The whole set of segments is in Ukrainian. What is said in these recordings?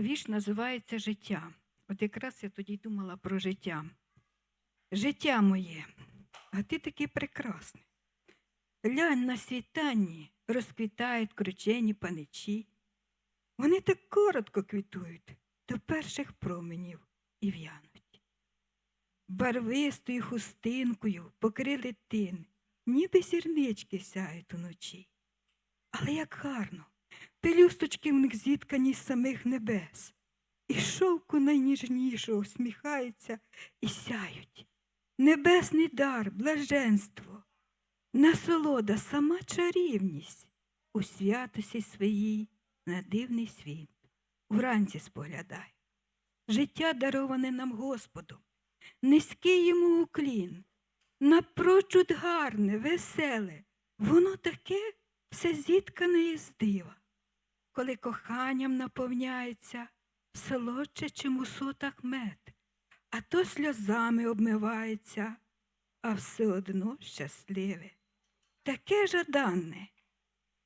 вірш називається Життя. От якраз я тоді думала про життя. Життя моє, а ти такий прекрасний. Глянь на світанні розквітають кручені паничі. Вони так коротко квітують до перших променів і в'януть. Барвистою хустинкою покрили тин, ніби зірнички сяють уночі. Але як гарно, пелюсточки в них зіткані з самих небес, і шовку найніжнішого усміхаються і сяють. Небесний дар, блаженство, насолода, сама чарівність у святості своїй на дивний світ. Уранці споглядай. Життя дароване нам Господом, низький йому уклін, напрочуд гарне, веселе, воно таке все зіткане із дива. Коли коханням наповняється, солодше, чим у сотах мед, а то сльозами обмивається, а все одно щасливе. Таке жаданне.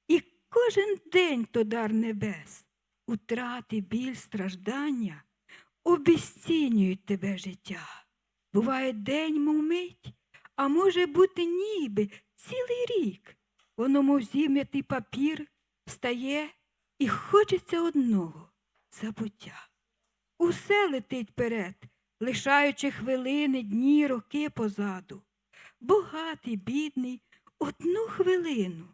І кожен день то дар небес, утрати, біль, страждання обіцінюють тебе життя. Буває день, мов мить, а може бути ніби цілий рік. Воно, мов зім'ятий папір, встає і хочеться одного забуття. Усе летить перед, лишаючи хвилини, дні, роки позаду. Богатий, бідний, одну хвилину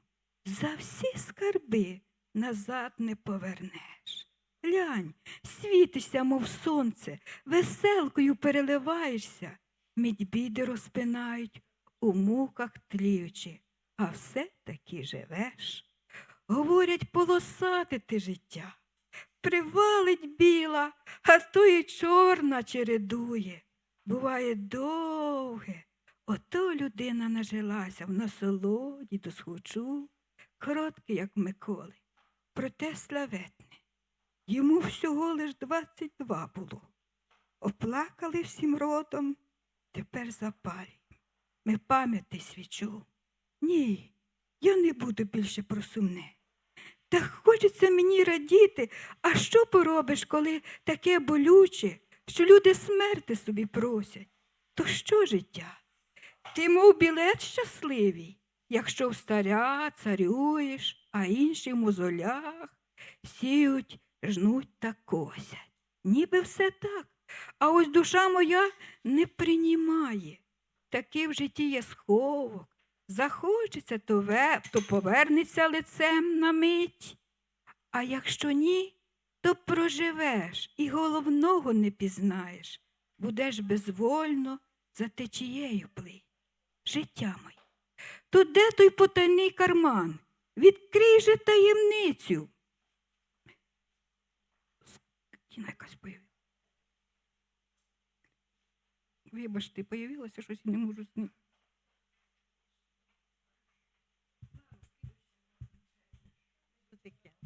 за всі скарби назад не повернеш. Глянь, світишся, мов сонце, веселкою переливаєшся, мідь біди розпинають, у муках тліючи, а все таки живеш. Говорять, полосати ти життя. Привалить біла, а то і чорна чередує. Буває довге. Ото людина нажилася в насолоді до схочу, короткий, як Миколи, проте славетне. Йому всього лиш двадцять два було. Оплакали всім родом, тепер запалюємо. Ми пам'яти свічу. Ні, я не буду більше про сумне. Та хочеться мені радіти, а що поробиш, коли таке болюче, що люди смерти собі просять? То що життя? Ти, мов білет щасливий, якщо в старя царюєш, а інші в мозолях сіють, жнуть та косять. Ніби все так, а ось душа моя не приймає. Такий в житті є сховок. Захочеться, то, ве, то повернеться лицем на мить. А якщо ні, то проживеш і головного не пізнаєш, будеш безвольно за течією плить. Життя моє. То де той потайний карман? Відкрий же таємницю. Скотіна якась появилася. Вибачте, появилася щось і не можу з ним. significant.